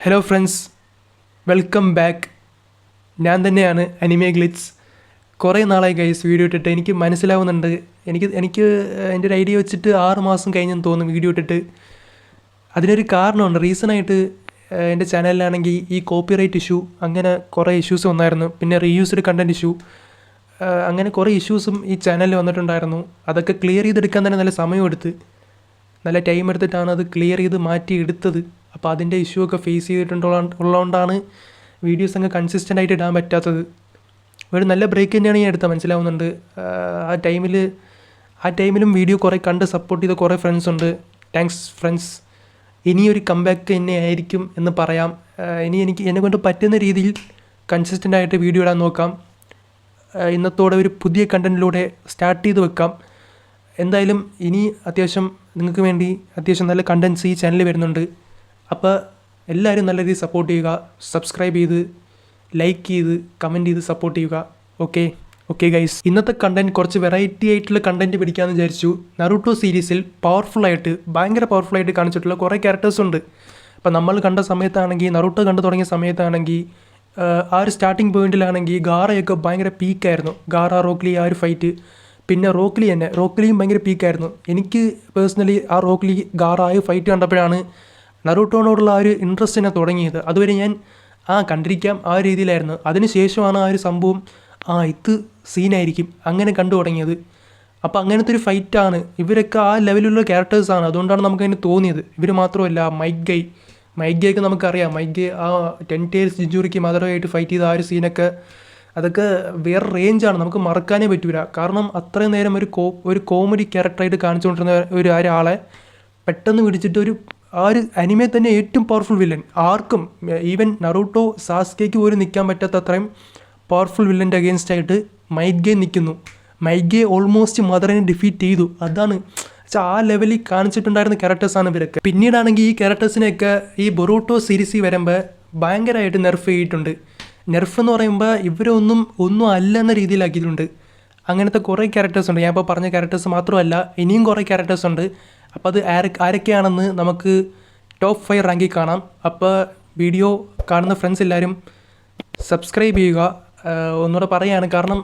Hello friends welcome back ഞാൻ തന്നെയാണ് anime glitz കുറേ നാളായി ഗൈസ് വീഡിയോ ഇട്ടിട്ട് എനിക്ക് മനസ്സിലാവുന്നുണ്ട്. എനിക്ക് എനിക്ക് എന്റെ ഒരു ഐഡിയ വെച്ചിട്ട് ആറ് മാസം കഴിഞ്ഞെന്ന് തോന്നുന്നു വീഡിയോ ഇട്ടിട്ട്. അതിനൊരു കാരണമുണ്ട്. റീസണായിട്ട് എന്റെ ചാനലിലാണെങ്കിൽ ഈ കോപ്പിറൈറ്റ് ഇഷ്യൂ അങ്ങനെ കുറേ ഇഷ്യൂസ് വന്നായിരുന്നു. പിന്നെ റീയൂസ്ഡ് കണ്ടന്റ് ഇഷ്യൂ അങ്ങനെ കുറേ ഇഷ്യൂസും ഈ ചാനലിൽ വന്നിട്ടുണ്ടായിരുന്നു. അതൊക്കെ ക്ലിയർ ചെയ്തെടുക്കാൻ തന്നെ നല്ല സമയമെടുത്ത്. നല്ല ടൈം എടുത്തിട്ടാണ് അത് ക്ലിയർ ചെയ്ത് മാറ്റി എടുത്തത് അപ്പോൾ അതിന്റെ ഇഷ്യൂ ഒക്കെ ഫേസ് ചെയ്തിട്ടുള്ള ഉള്ളതുകൊണ്ടാണ് വീഡിയോസ് അങ്ങ് കൺസിസ്റ്റന്റ് ആയിട്ട് ഇടാൻ പറ്റാത്തത്. ഒരു നല്ല ബ്രേക്ക് തന്നെയാണ് ഞാൻ എടുത്തത് മനസ്സിലാവുന്നുണ്ട്. ആ ടൈമിൽ ആ ടൈമിലും വീഡിയോ കുറേ കണ്ട് സപ്പോർട്ട് ചെയ്ത കുറേ ഫ്രണ്ട്സ് ഉണ്ട്. താങ്ക്സ് ഫ്രണ്ട്സ് ഇനിയൊരു കംബാക്ക് എന്നെ ആയിരിക്കും എന്ന് പറയാം. ഇനി എനിക്ക് എന്നെ കൊണ്ട് പറ്റുന്ന രീതിയിൽ കൺസിസ്റ്റന്റ് ആയിട്ട് വീഡിയോ ഇടാൻ നോക്കാം. ഇന്നത്തോടെ ഒരു പുതിയ കണ്ടന്റിലൂടെ സ്റ്റാർട്ട് ചെയ്ത് വെക്കാം. എന്തായാലും ഇനി അത്യാവശ്യം നിങ്ങൾക്ക് വേണ്ടി അത്യാവശ്യം നല്ല കണ്ടൻസ് ഈ ചാനലിൽ വരുന്നുണ്ട്. അപ്പോൾ എല്ലാവരും നല്ല രീതിയിൽ സപ്പോർട്ട് ചെയ്യുക. സബ്സ്ക്രൈബ് ചെയ്ത് ലൈക്ക് ചെയ്ത് കമന്റ് ചെയ്ത് സപ്പോർട്ട് ചെയ്യുക. ഓക്കെ ഓക്കെ ഗൈസ് ഇന്നത്തെ കണ്ടന്റ് കുറച്ച് വെറൈറ്റി ആയിട്ടുള്ള കണ്ടന്റ് പിടിക്കാമെന്ന് വിചാരിച്ചു. നറുട്ടോ സീരീസിൽ പവർഫുൾ ആയിട്ട് ഭയങ്കര പവർഫുൾ ആയിട്ട് കാണിച്ചിട്ടുള്ള കുറേ ക്യാരക്ടേഴ്സ് ഉണ്ട്. അപ്പോൾ നമ്മൾ കണ്ട സമയത്താണെങ്കിൽ നറുട്ടോ കണ്ടു തുടങ്ങിയ സമയത്താണെങ്കിൽ ആ ഒരു സ്റ്റാർട്ടിങ് പോയിന്റിലാണെങ്കിൽ ഗാറയൊക്കെ ഭയങ്കര പീക്കായിരുന്നു ഗാറ റോക്ലി ആ ഒരു ഫൈറ്റ് പിന്നെ റോക്ലി തന്നെ. റോക്ലിയും ഭയങ്കര പീക്കായിരുന്നു എനിക്ക് പേഴ്സണലി ആ റോക്ലി ഗാറ ആ ഫൈറ്റ് കണ്ടപ്പോഴാണ് നറൂട്ടോനോടുള്ള ആ ഒരു ഇൻട്രസ്റ്റിനെ തുടങ്ങിയത്. അതുവരെ ഞാൻ ആ കണ്ടിരിക്കാം ആ രീതിയിലായിരുന്നു. അതിനുശേഷമാണ് ആ ഒരു സംഭവം ആ ഇത് സീനായിരിക്കും അങ്ങനെ കണ്ടു തുടങ്ങിയത്. അപ്പോൾ അങ്ങനത്തെ ഒരു ഫൈറ്റാണ് ഇവരൊക്കെ ആ ലെവലിലുള്ള ക്യാരക്ടേഴ്സാണ് അതുകൊണ്ടാണ് നമുക്ക് അതിന് തോന്നിയത്. ഇവർ മാത്രമല്ല മൈക്ക് ഗൈ മൈക്ക് ഗൈക്ക് നമുക്കറിയാം. മൈക്ക് ഗൈ ആ ടെൻ ടേൽസ് ജിഞ്ചുറിക്ക് മദറുമായിട്ട് ഫൈറ്റ് ചെയ്ത ആ ഒരു സീനൊക്കെ അതൊക്കെ വേറെ റേഞ്ചാണ് നമുക്ക് മറക്കാനേ പറ്റൂല. കാരണം അത്രയും നേരം ഒരു കോ ഒരു കോമഡി ക്യാരക്ടറായിട്ട് കാണിച്ചുകൊണ്ടിരുന്ന ഒരു ഒരാളെ പെട്ടെന്ന് പിടിച്ചിട്ട് ഒരു ആ ഒരു അനിമെ തന്നെ ഏറ്റവും പവർഫുൾ വില്ലൻ ആർക്കും ഈവൻ നറൂട്ടോ സാസ്കേക്ക് പോലും നിൽക്കാൻ പറ്റാത്ത അത്രയും പവർഫുൾ വില്ലന്റെ അഗേൻസ്റ്റ് ആയിട്ട് മൈക്ക് ഗേ നിൽക്കുന്നു മൈഗേ ഓൾമോസ്റ്റ് മദറിനെ ഡിഫീറ്റ് ചെയ്തു. അതാണ് വെച്ചാൽ ആ ലെവലിൽ കാണിച്ചിട്ടുണ്ടായിരുന്ന ക്യാരക്ടേഴ്സാണ് ഇവരൊക്കെ. പിന്നീടാണെങ്കിൽ ഈ ക്യാരക്ടേഴ്സിനെയൊക്കെ ഈ ബൊറോട്ടോ സീരീസിൽ വരുമ്പോൾ ഭയങ്കരമായിട്ട് നെർഫ് ചെയ്തിട്ടുണ്ട്. നെർഫ് എന്ന് പറയുമ്പോൾ ഇവരൊന്നും ഒന്നും അല്ല എന്ന രീതിയിലാക്കിയിട്ടുണ്ട്. അങ്ങനത്തെ കുറേ ക്യാരക്ടേഴ്സ് ഉണ്ട്. ഞാൻ ഇപ്പോൾ പറഞ്ഞ ക്യാരക്ടേഴ്സ് മാത്രമല്ല ഇനിയും കുറേ ക്യാരക്ടേഴ്സ് ഉണ്ട്. അപ്പോൾ അത് ആര ആരൊക്കെയാണെന്ന് നമുക്ക് ടോപ്പ് ഫൈവ് റാങ്കിൽ കാണാം. അപ്പോൾ വീഡിയോ കാണുന്ന ഫ്രണ്ട്സ് എല്ലാവരും സബ്സ്ക്രൈബ് ചെയ്യുക. ഒന്നുകൂടെ പറയുകയാണ് കാരണം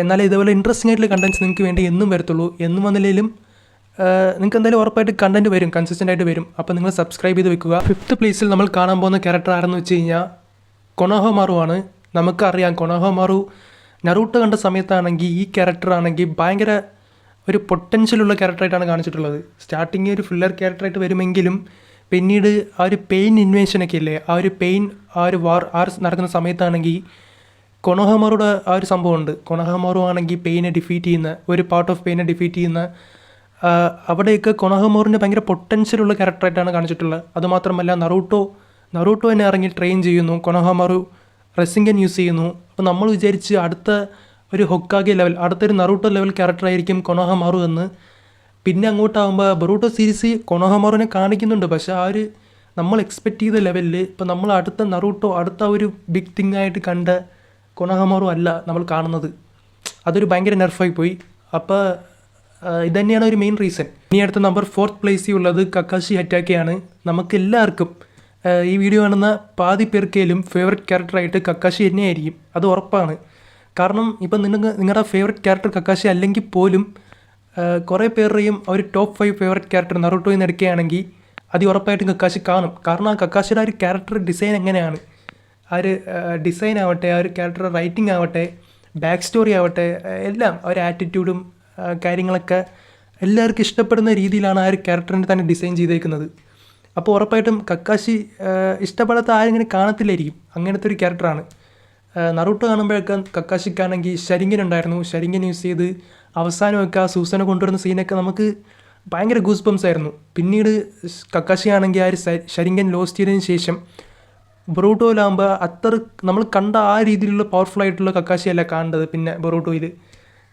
എന്നാലേ ഇതേപോലെ ഇൻട്രസ്റ്റിംഗ് ആയിട്ടുള്ള കണ്ടൻസ് നിങ്ങൾക്ക് വേണ്ടി എന്നും വരത്തുള്ളൂ. എന്നും വന്നില്ലെങ്കിലും നിങ്ങൾക്ക് എന്തായാലും ഉറപ്പായിട്ട് കണ്ടന്റ് വരും. കൺസിസ്റ്റന്റ് ആയിട്ട് വരും. അപ്പോൾ നിങ്ങൾ സബ്സ്ക്രൈബ് ചെയ്ത് വെക്കുക. ഫിഫ്ത്ത് പ്ലേസിൽ നമ്മൾ കാണാൻ പോകുന്ന ക്യാരക്ടർ ആരെന്ന് വെച്ച് കഴിഞ്ഞാൽ കൊണോഹോമാറു ആണ്. നമുക്കറിയാം കൊണോഹോമാറു നറൂട്ട് കണ്ട സമയത്താണെങ്കിൽ ഈ ക്യാരക്ടർ ആണെങ്കിൽ ഭയങ്കര ഒരു പൊട്ടൻഷ്യലുള്ള ക്യാരക്ടറായിട്ടാണ് കാണിച്ചിട്ടുള്ളത്. സ്റ്റാർട്ടിങ് ഒരു ഫില്ലർ ക്യാരക്ടറായിട്ട് വരുമെങ്കിലും പിന്നീട് ആ ഒരു പെയിൻ ഇൻവേഷനൊക്കെ ഇല്ലേ ആ ഒരു പെയിൻ ആ ഒരു വാർ ആർ നടക്കുന്ന സമയത്താണെങ്കിൽ കൊണോഹമാറുടെ ആ ഒരു സംഭവമുണ്ട്. കൊണോഹമാറു ആണെങ്കിൽ പെയിനെ ഡിഫീറ്റ് ചെയ്യുന്ന ഒരു പാർട്ട് ഓഫ് പെയിനെ ഡിഫീറ്റ് ചെയ്യുന്ന അവിടെയൊക്കെ കൊണോഹമാറിന്റെ ഭയങ്കര പൊട്ടൻഷ്യലുള്ള ക്യാരക്ടറായിട്ടാണ് കാണിച്ചിട്ടുള്ളത്. അതുമാത്രമല്ല നറൂട്ടോ നറൂട്ടോ എന്നെ ഇറങ്ങി ട്രെയിൻ ചെയ്യുന്നു. കൊണോഹമാറു റെസിംഗൻ യൂസ് ചെയ്യുന്നു. അപ്പോൾ നമ്മൾ വിചാരിച്ച് അടുത്ത ഒരു ഹൊക്കാഗെ ലെവൽ അടുത്തൊരു നറൂട്ടോ ലെവൽ ക്യാരക്ടറായിരിക്കും കൊണോഹമാറു എന്ന്. പിന്നെ അങ്ങോട്ടാകുമ്പോൾ ബറൂട്ടോ സീരീസ് കൊണോഹമാറുവിനെ കാണിക്കുന്നുണ്ട്. പക്ഷേ ആ ഒരു നമ്മൾ എക്സ്പെക്റ്റ് ചെയ്ത ലെവലിൽ ഇപ്പോൾ നമ്മൾ അടുത്ത നറൂട്ടോ അടുത്ത ഒരു ബിഗ് തിങ് ആയിട്ട് കണ്ട കൊണോഹമാറു അല്ല നമ്മൾ കാണുന്നത്. അതൊരു ഭയങ്കര നെർഫായി പോയി. അപ്പോൾ ഇതന്നെയാണ് തന്നെയാണ് ഒരു മെയിൻ റീസൺ ഇനി അടുത്ത നമ്പർ ഫോർത്ത് പ്ലേസിൽ ഉള്ളത് കക്കാശി ഹറ്റാക്കയാണ്. നമുക്ക് എല്ലാവർക്കും ഈ വീഡിയോ കാണുന്ന പാതി പേർക്കേലും ഫേവററ്റ് ക്യാരക്ടറായിട്ട് കക്കാശി തന്നെയായിരിക്കും. അത് ഉറപ്പാണ്. കാരണം ഇപ്പം നിങ്ങൾക്ക് നിങ്ങളുടെ ഫേവററ്റ് ക്യാരക്ടർ കക്കാശി അല്ലെങ്കിൽ പോലും കുറേ പേരുടെയും ഒരു ടോപ്പ് ഫൈവ് ഫേവററ്റ് ക്യാരക്ടർ നറുട്ടോയിൽ നിന്ന് എടുക്കുകയാണെങ്കിൽ അത് ഉറപ്പായിട്ടും കക്കാശി കാണും. കാരണം ആ കക്കാശിയുടെ ആ ഒരു ക്യാരക്ടർ ഡിസൈൻ എങ്ങനെയാണ്? ആ ഒരു ഡിസൈൻ ആവട്ടെ ആ ഒരു ക്യാരക്ടർ റൈറ്റിംഗ് ആവട്ടെ ബാക്ക് സ്റ്റോറി ആവട്ടെ എല്ലാം ആ ഒരു ആറ്റിറ്റ്യൂഡും കാര്യങ്ങളൊക്കെ എല്ലാവർക്കും ഇഷ്ടപ്പെടുന്ന രീതിയിലാണ് ആ ഒരു ക്യാരക്ടറിനെ തന്നെ ഡിസൈൻ ചെയ്തേക്കുന്നത്. അപ്പോൾ ഉറപ്പായിട്ടും കക്കാശി ഇഷ്ടപ്പെടാത്ത ആരെങ്കിലും കാണത്തില്ലായിരിക്കും. അങ്ങനത്തെ ഒരു ക്യാരക്ടറാണ് നറൂട്ടോ കാണുമ്പോഴൊക്കെ കക്കാശിക്കാണെങ്കിൽ ശരിങ്കൻ ഉണ്ടായിരുന്നു ശരിങ്കൻ യൂസ് ചെയ്ത് അവസാനമൊക്കെ ആ സൂസനെ കൊണ്ടുവരുന്ന സീനൊക്കെ നമുക്ക് ഭയങ്കര ഗൂസ് ബംസ് ആയിരുന്നു. പിന്നീട് കക്കാശി ആണെങ്കിൽ ആ ഒരു സ- ശരിങ്കൻ ലോസ്റ്റ് ചെയ്തതിന് ശേഷം ബൊറൂട്ടോയിലാകുമ്പോൾ അത്ര നമ്മൾ കണ്ട ആ രീതിയിലുള്ള പവർഫുൾ ആയിട്ടുള്ള കക്കാശിയല്ല കാണേണ്ടത് പിന്നെ ബൊറൂട്ടോയിൽ.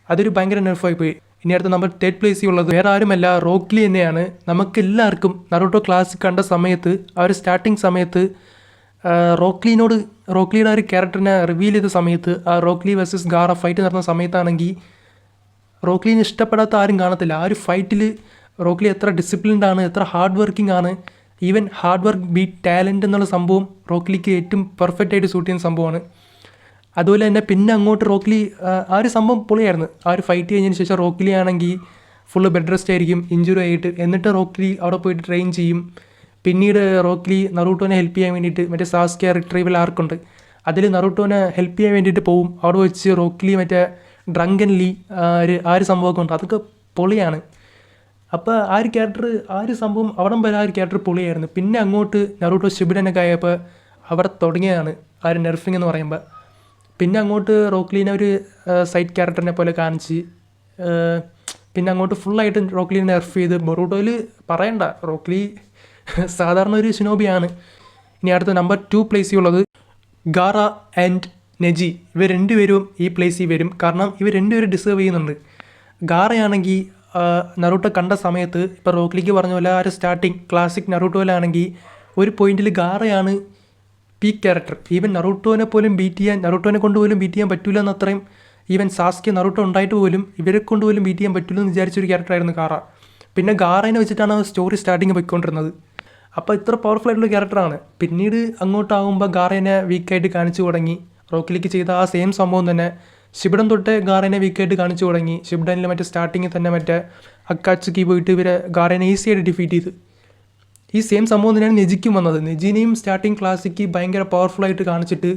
അതൊരു ഭയങ്കര നെർഫായി പോയി. ഇനി അടുത്ത നമ്മൾ തേർഡ് പ്ലേസിൽ ഉള്ളത് വേറെ ആരുമല്ല റോക്ലി തന്നെയാണ്. നമുക്ക് എല്ലാവർക്കും നറൂട്ടോ ക്ലാസ് കണ്ട സമയത്ത് ആ ഒരു സ്റ്റാർട്ടിങ് സമയത്ത് റോക്ലിനോട് റോക്ലിയുടെ ഒരു ക്യാരക്ടറിനെ റിവീൽ ചെയ്ത സമയത്ത് ആ റോക്ലി വേഴ്സസ് ഗാറ ഫൈറ്റ് നടന്ന സമയത്താണെങ്കിൽ റോക്ലിനെ ഇഷ്ടപ്പെടാത്ത ആരും കാണത്തില്ല. ആ ഒരു ഫൈറ്റിൽ റോക്ലി എത്ര ഡിസിപ്ലിൻഡ് ആണ് എത്ര ഹാർഡ് വർക്കിംഗ് ആണ്. ഈവൻ ഹാർഡ് വർക്ക് ബി ടാലന്റ് എന്നുള്ള സംഭവം റോക്ലിക്ക് ഏറ്റവും പെർഫെക്റ്റ് ആയിട്ട് സൂട്ട് ചെയ്യുന്ന സംഭവമാണ്. അതുപോലെ തന്നെ പിന്നെ അങ്ങോട്ട് റോക്ലി ആ ഒരു സംഭവം പൊളിയായിരുന്നു. ആ ഒരു ഫൈറ്റ് കഴിഞ്ഞതിന് ശേഷം റോക്ലി ആണെങ്കിൽ ഫുള്ള് ബെഡ് റെസ്റ്റ് ആയിരിക്കും ഇഞ്ചുറി ആയിട്ട്. എന്നിട്ട് റോക്ലി അവിടെ പോയിട്ട് ട്രെയിൻ ചെയ്യും. പിന്നീട് റോക്ക്ലി നറൂട്ടോനെ ഹെൽപ്പ് ചെയ്യാൻ വേണ്ടിയിട്ട് മറ്റേ സാസ്കിയ റിട്രീവൽ ആർക്കുണ്ട് അതിൽ നറൂട്ടോനെ ഹെൽപ്പ് ചെയ്യാൻ വേണ്ടിയിട്ട് പോവും. അവിടെ വെച്ച് റോക്ക്ലി മറ്റേ ഡ്രങ്കൻലി ഒരു ആ ഒരു സംഭവമൊക്കെ ഉണ്ട്. അതൊക്കെ പൊളിയാണ്. അപ്പോൾ ആ ഒരു ക്യാരക്ടർ ആ ഒരു സംഭവം അവിടെ വരെ ആ ഒരു ക്യാരക്ടർ പൊളിയായിരുന്നു. പിന്നെ അങ്ങോട്ട് നറൂട്ടോ ഷിബിഡനൊക്കെ ആയപ്പോൾ അവിടെ തുടങ്ങിയതാണ് ആ ഒരു നെർഫിംഗ് എന്ന് പറയുമ്പോൾ പിന്നെ അങ്ങോട്ട് റോക്ലീനെ ഒരു സൈഡ് ക്യാരക്ടറിനെ പോലെ കാണിച്ച് പിന്നെ അങ്ങോട്ട് ഫുള്ളായിട്ട് റോക്ലീനെ നെർഫ് ചെയ്ത്. ബൊറൂട്ടോയിൽ പറയണ്ട. റോക്ലി സാധാരണ ഒരു ഷിനോബിയാണ് ഇനി അടുത്ത നമ്പർ ടു പ്ലേസ് ഉള്ളത് ഗാറ ആൻഡ് നെജി. ഇവർ രണ്ടുപേരും ഈ പ്ലേസിൽ വരും. കാരണം ഇവർ രണ്ടുപേരും ഡിസേർവ് ചെയ്യുന്നുണ്ട്. ഗാറയാണെങ്കിൽ നറൂട്ടോ കണ്ട സമയത്ത് ഇപ്പോൾ റോക്ലിക്ക് പറഞ്ഞ പോലെ ആ ഒരു സ്റ്റാർട്ടിങ് ക്ലാസിക് നറൂട്ടോയിലാണെങ്കിൽ ഒരു പോയിന്റിൽ ഗാറയാണ് പീക്ക് ക്യാരക്ടർ ഈവൻ നറൂട്ടോനെ പോലും ബീറ്റ് ചെയ്യാൻ നറൂട്ടോനെ കൊണ്ട് പോലും ബീറ്റ് ചെയ്യാൻ പറ്റില്ല എന്നത്രയും ഈവൻ സാസ്കി നറൂട്ടോ ഉണ്ടായിട്ട് പോലും ഇവരെ കൊണ്ട് പോലും ബീറ്റ് ചെയ്യാൻ പറ്റില്ല എന്ന് വിചാരിച്ചൊരു ക്യാരക്ടറായിരുന്നു ഗാറ. പിന്നെ ഗാറേനെ വെച്ചിട്ടാണ് സ്റ്റോറി സ്റ്റാർട്ടിങ് പോയിക്കൊണ്ടിരുന്നത്. അപ്പോൾ ഇത്ര പവർഫുൾ ആയിട്ടുള്ള ക്യാരക്ടറാണ് പിന്നീട് അങ്ങോട്ടാകുമ്പോൾ ഗാറേനെ വീക്കായിട്ട് കാണിച്ചു തുടങ്ങി. റോക്കിലേക്ക് ചെയ്ത ആ സെയിം സംഭവം തന്നെ. ശിബിഡൻ തൊട്ട് ഗാറേനെ വീക്കായിട്ട് കാണിച്ചു തുടങ്ങി. ശിബിഡനിൽ മറ്റേ സ്റ്റാർട്ടിങ്ങിൽ തന്നെ മറ്റേ അക്കാച്ചുക്കി പോയിട്ട് ഇവരെ ഗാറേനെ ഈസി ആയിട്ട് ഡിഫീറ്റ് ചെയ്ത്. ഈ സെയിം സംഭവം തന്നെയാണ് നെജിക്കും വന്നത്. നെജിനെയും സ്റ്റാർട്ടിങ് ക്ലാസ്സിക്ക് ഭയങ്കര പവർഫുൾ ആയിട്ട് കാണിച്ചിട്ട്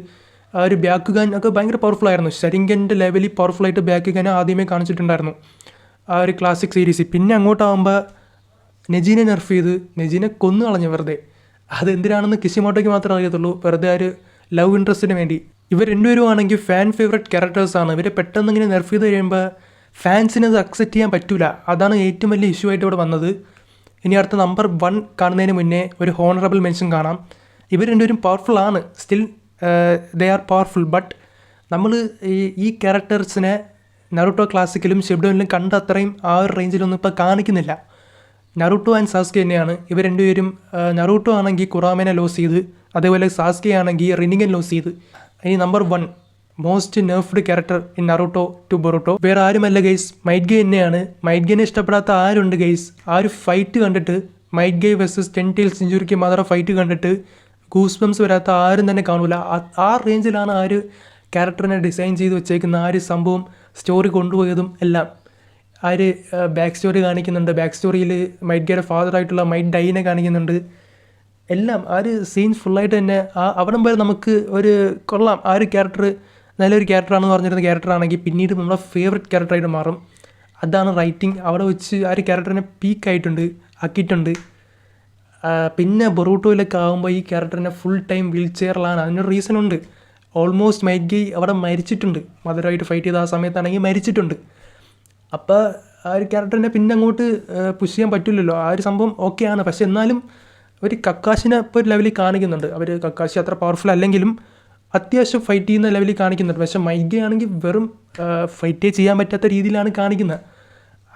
ആ ഒരു ബാക്ക് ഗാൻ ഒക്കെ ഭയങ്കര പവർഫുൾ ആയിരുന്നു. ശരിങ്കന്റെ ലെവലിൽ പവർഫുൾ ആയിട്ട് ബാക്ക് ഗാൻ ആദ്യമേ കാണിച്ചിട്ടുണ്ടായിരുന്നു. ആ ഒരു ക്ലാസിക് സീരീസ് പിന്നെ അങ്ങോട്ടാകുമ്പോൾ നെജീനെ നെർഫ് ചെയ്ത് നെജീനെ കൊന്നു കളഞ്ഞു വെറുതെ. അത് എന്തിനാണെന്ന് കിഷിമോട്ടോയ്ക്ക് മാത്രമേ അറിയത്തുള്ളൂ. വെറുതെ ആ ഒരു ലവ് ഇൻട്രസ്റ്റിന് വേണ്ടി. ഇവർ രണ്ടുപേരും ആണെങ്കിൽ ഫാൻ ഫേവറേറ്റ് ക്യാരക്ടേഴ്സാണ് ഇവരെ പെട്ടെന്ന് ഇങ്ങനെ നെർഫ് ചെയ്ത് കഴിയുമ്പോൾ ഫാൻസിന് അത് അക്സെപ്റ്റ് ചെയ്യാൻ പറ്റൂല. അതാണ് ഏറ്റവും വലിയ ഇഷ്യൂ ആയിട്ട് ഇവിടെ വന്നത്. ഇനി അടുത്ത നമ്പർ വൺ കാണുന്നതിന് മുന്നേ ഒരു ഹോണറബിൾ മെൻഷൻ കാണാം. ഇവർ രണ്ടുപേരും പവർഫുൾ ആണ്. Still they are powerful but നമ്മൾ ഈ ഈ ക്യാരക്ടേഴ്സിനെ നറുട്ടോ ക്ലാസിക്കലും ഷിബ്ഡോനിലും കണ്ട അത്രയും ആ ഒരു റേഞ്ചിലൊന്നും ഇപ്പോൾ കാണിക്കുന്നില്ല. നറൂട്ടോ ആൻഡ് സാസ്കെ തന്നെയാണ്. ഇവർ രണ്ടുപേരും നറൂട്ടോ ആണെങ്കിൽ കുറാമേനെ ലോസ് ചെയ്ത് അതേപോലെ സാസ്കെ ആണെങ്കിൽ റിനിഗൻ ലോസ് ചെയ്ത്. ഇനി number one most nerfed character in Naruto to Boruto വേറെ ആരുമല്ല ഗൈസ് മൈറ്റ് ഗേ തന്നെയാണ്. മൈറ്റ് ഗേനെ ഇഷ്ടപ്പെടാത്ത ആരുണ്ട് ഗൈസ് ആ ഒരു ഫൈറ്റ് കണ്ടിട്ട് Might Guy versus ten tail സെഞ്ചുറിക്ക് മാത്രം ഫൈറ്റ് കണ്ടിട്ട് ഗൂസ് ബംസ് വരാത്ത ആരും തന്നെ കാണൂല. ആ റേഞ്ചിലാണ് ആ ഒരു ക്യാരക്ടറിനെ ഡിസൈൻ ചെയ്ത് വെച്ചേക്കുന്ന ആ ഒരു സംഭവം സ്റ്റോറി കൊണ്ടുപോയതും എല്ലാം. ആ ഒരു ബാക്ക് സ്റ്റോറി കാണിക്കുന്നുണ്ട് ബാക്ക് സ്റ്റോറിയിൽ മൈറ്റ് ഗേയുടെ ഫാദറായിട്ടുള്ള മൈറ്റ് ഡൈനെ കാണിക്കുന്നുണ്ട്. എല്ലാം ആ ഒരു സീൻസ് ഫുള്ളായിട്ട് തന്നെ ആ അവിടം വരെ നമുക്ക് ഒരു കൊള്ളാം. ആ ഒരു ക്യാരക്ടർ നല്ലൊരു ക്യാരക്ടറാണെന്ന് പറഞ്ഞിരുന്ന ക്യാരക്ടറാണെങ്കിൽ പിന്നീട് നമ്മുടെ ഫേവററ്റ് ക്യാരക്ടറായിട്ട് മാറും. അതാണ് റൈറ്റിംഗ് അവിടെ വെച്ച് ആ ഒരു ക്യാരക്ടറിനെ പീക്കായിട്ടുണ്ട് ആക്കിയിട്ടുണ്ട്. പിന്നെ ബൊറൂട്ടോയിലൊക്കെ ആകുമ്പോൾ ഈ ക്യാരക്ടറിനെ ഫുൾ ടൈം വീൽ ചെയറിലാണ് അതിനൊരു റീസൺ ഉണ്ട്. ഓൾമോസ്റ്റ് മൈറ്റ് അവിടെ മരിച്ചിട്ടുണ്ട്. മധുരമായിട്ട് ഫൈറ്റ് ചെയ്ത ആ സമയത്താണെങ്കിൽ മരിച്ചിട്ടുണ്ട്. അപ്പോൾ ആ ഒരു ക്യാരക്ടറിനെ പിന്നെ അങ്ങോട്ട് പുഷ് ചെയ്യാൻ പറ്റില്ലല്ലോ. ആ ഒരു സംഭവം ഓക്കെയാണ് പക്ഷെ എന്നാലും ഒരു കക്കാശിനെ ഇപ്പോൾ ഒരു ലെവലിൽ കാണിക്കുന്നുണ്ട്. അവർ കക്കാശി അത്ര പവർഫുൾ അല്ലെങ്കിലും അത്യാവശ്യം ഫൈറ്റ് ചെയ്യുന്ന ലെവലിൽ കാണിക്കുന്നുണ്ട്. പക്ഷെ മൈഗയാണെങ്കിൽ വെറും ഫൈറ്റേ ചെയ്യാൻ പറ്റാത്ത രീതിയിലാണ് കാണിക്കുന്നത്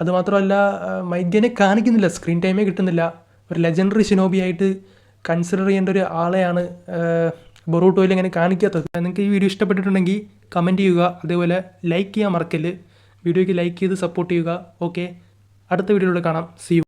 അതുമാത്രമല്ല മൈഗനെ കാണിക്കുന്നില്ല. സ്ക്രീൻ ടൈമേ കിട്ടുന്നില്ല. ഒരു ലെജൻഡറി ഷിനോബിയായിട്ട് കൺസിഡർ ചെയ്യേണ്ട ഒരു ആളെയാണ് ബൊറൂട്ടോയിൽ ഇങ്ങനെ കാണിക്കാത്തത്. നിങ്ങൾക്ക് ഈ വീഡിയോ ഇഷ്ടപ്പെട്ടിട്ടുണ്ടെങ്കിൽ കമന്റ് ചെയ്യുക. അതേപോലെ ലൈക്ക് ചെയ്യാൻ മറക്കല്ല്. വീഡിയോയ്ക്ക് ലൈക്ക് ചെയ്ത് സപ്പോർട്ട് ചെയ്യുക. ഓക്കെ അടുത്ത വീഡിയോയിലൂടെ കാണാം. സി